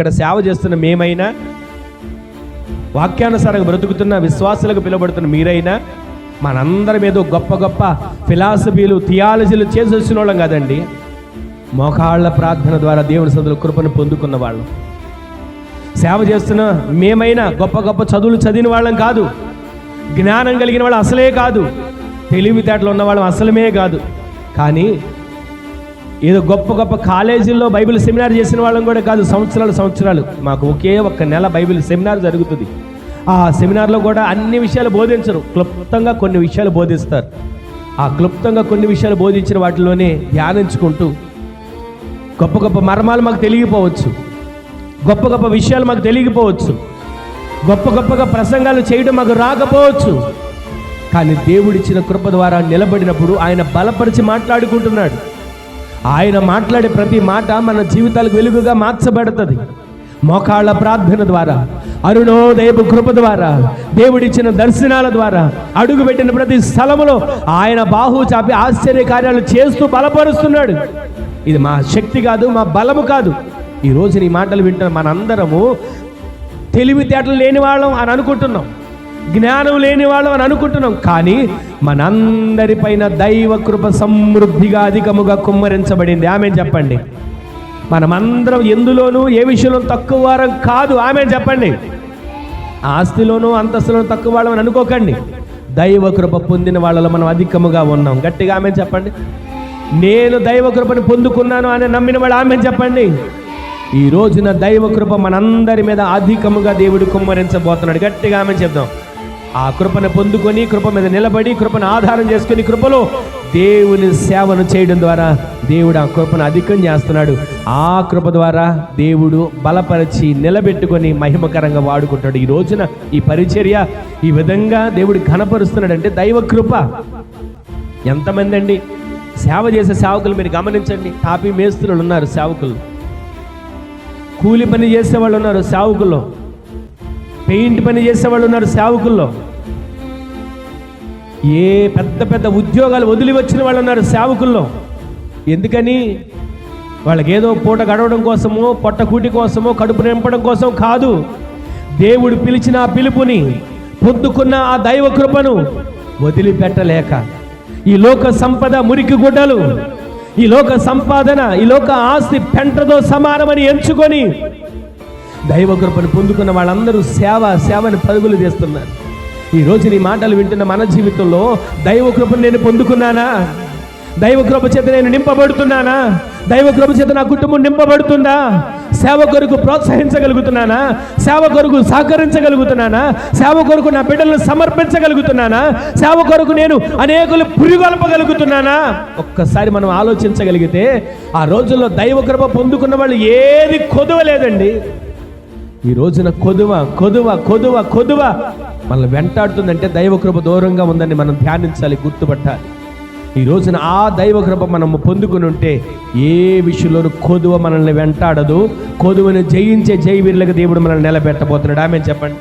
ఇక్కడ సేవ చేస్తున్న మేమైనా వాక్యానుసారంగా బ్రతుకుతున్న విశ్వాసులకు పిలువబడుతున్న మీరైనా మనందరం ఏదో గొప్ప గొప్ప ఫిలాసఫీలు థియాలజీలు చేసి వచ్చిన వాళ్ళం కాదండి. మోకాళ్ళ ప్రార్థన ద్వారా దేవుని సదులు కృపను పొందుకున్న వాళ్ళం. సేవ చేస్తున్న మేమైనా గొప్ప గొప్ప చదువులు చదివిన వాళ్ళం కాదు. జ్ఞానం కలిగిన వాళ్ళు అసలే కాదు. తెలివితేటలు ఉన్న వాళ్ళం అసలమే కాదు. కానీ ఏదో గొప్ప గొప్ప కాలేజీల్లో బైబిల్ సెమినార్ చేసిన వాళ్ళం కూడా కాదు సంవత్సరాలు సంవత్సరాలు. మాకు ఒకే ఒక్క నెల బైబిల్ సెమినార్ జరుగుతుంది. ఆ సెమినార్లో కూడా అన్ని విషయాలు బోధించరు. క్లుప్తంగా కొన్ని విషయాలు బోధిస్తారు. ఆ క్లుప్తంగా కొన్ని విషయాలు బోధించిన వాటిలోనే ధ్యానించుకుంటూ గొప్ప గొప్ప మర్మాలు మాకు తెలియపోవచ్చు గొప్ప గొప్ప విషయాలు మాకు తెలియకపోవచ్చు. గొప్ప గొప్పగా ప్రసంగాలు చేయడం మాకు రాకపోవచ్చు. కానీ దేవుడిచ్చిన కృప ద్వారా నిలబడినప్పుడు ఆయన బలపరిచి మాట్లాడుకుంటున్నాడు. ఆయన మాట్లాడే ప్రతి మాట మన జీవితాలకు వెలుగుగా మార్చబడుతుంది. మోకాళ్ళ ప్రార్థన ద్వారా అరుణోదయపు కృప ద్వారా దేవుడిచ్చిన దర్శనాల ద్వారా అడుగుపెట్టిన ప్రతి స్థలములో ఆయన బాహు చాపి ఆశ్చర్య కార్యాలు చేస్తూ బలపరుస్తున్నాడు. ఇది మా శక్తి కాదు మా బలము కాదు. ఈ నీ మాటలు వింటున్న మనందరము తెలివితేటలు లేని వాళ్ళం అని అనుకుంటున్నాం. జ్ఞానం లేని వాళ్ళం అని అనుకుంటున్నాం. కానీ మనందరిపైన దైవ కృప సమృద్ధిగా అధికముగా కుమ్మరించబడింది. ఆమె చెప్పండి. మనమందరం ఎందులోనూ ఏ విషయంలో తక్కువ వారం కాదు. ఆమె చెప్పండి. ఆస్తిలోనూ అంతస్తులోనూ తక్కువ వాళ్ళం అని అనుకోకండి. దైవ కృప పొందిన వాళ్ళలో మనం అధికముగా ఉన్నాం. గట్టిగా ఆమె చెప్పండి. నేను దైవ కృపను పొందుకున్నాను అని నమ్మిన వాళ్ళు ఆమె చెప్పండి. ఈ రోజున దైవ కృప మనందరి మీద అధికముగా దేవుడు కుమ్మరించబోతున్నాడు. గట్టిగా ఆమె చెప్దాం. ఆ కృపను పొందుకొని కృప మీద నిలబడి కృపను ఆధారం చేసుకుని కృపలో దేవుని సేవను చేయడం ద్వారా దేవుడు ఆ కృపను అధికం చేస్తున్నాడు. ఆ కృప ద్వారా దేవుడు బలపరిచి నిలబెట్టుకొని మహిమకరంగా వాడుకుంటాడు. ఈ రోజున ఈ పరిచర్య ఈ విధంగా దేవుడు ఘనపరుస్తున్నాడంటే దైవ కృప. ఎంతమంది అండి? సేవ చేసే సేవకులు మీరు గమనించండి. టాపీ మేస్తులు ఉన్నారు సేవకులు. కూలి పని చేసే వాళ్ళు ఉన్నారు సేవకుల్లో పెయింట్ పని చేసేవాళ్ళు ఉన్నారు సేవకుల్లో. ఏ పెద్ద పెద్ద ఉద్యోగాలు వదిలి వచ్చిన వాళ్ళు ఉన్నారు సేవకుల్లో. ఎందుకని? వాళ్ళకి ఏదో పూట గడవడం కోసమో పొట్టకూటి కోసమో కడుపు నింపడం కోసం కాదు. దేవుడు పిలిచిన ఆ పిలుపుని పొందుకున్న ఆ దైవ కృపను వదిలిపెట్టలేక ఈ లోక సంపద మురికి గుడ్డలు ఈ లోక సంపాదన ఈ లోక ఆస్తి పెంటతో సమానమని ఎంచుకొని దైవ కృపను పొందుకున్న వాళ్ళందరూ సేవ సేవని పరుగులు చేస్తున్నారు ఈ నీ మాటలు వింటున్న మన జీవితంలో దైవ కృపను నేను పొందుకున్నానా? దైవ కృప చేత నేను నింపబడుతున్నానా? దైవ కృప చేత నా కుటుంబం నింపబడుతుందా? సేవ కొరకు ప్రోత్సహించగలుగుతున్నానా? సేవ కొరకు సహకరించగలుగుతున్నానా? సేవ కొరకు నా బిడ్డలను సమర్పించగలుగుతున్నానా? సేవ కొరకు నేను అనేకులు పురిగొల్పగలుగుతున్నానా? ఒక్కసారి మనం ఆలోచించగలిగితే ఆ రోజుల్లో దైవ కృప పొందుకున్న వాళ్ళు ఏది కొదవలేదండి. ఈ రోజున కొదువ కొదువ కొదువ కొదువ. మనల్ని వెంటాడుతుందంటే దైవకృప దూరంగా ఉందని మనం ధ్యానించాలి గుర్తుపట్టాలి. ఈ రోజున ఆ దైవకృప మనం పొందుకుని ఉంటే ఏ విషయంలోనూ కొదువ మనల్ని వెంటాడదు. కొదువను జయించే జైవీరులకు దేవుడు మనల్ని నిలబెట్టబోతున్నాడు. ఆమె చెప్పండి.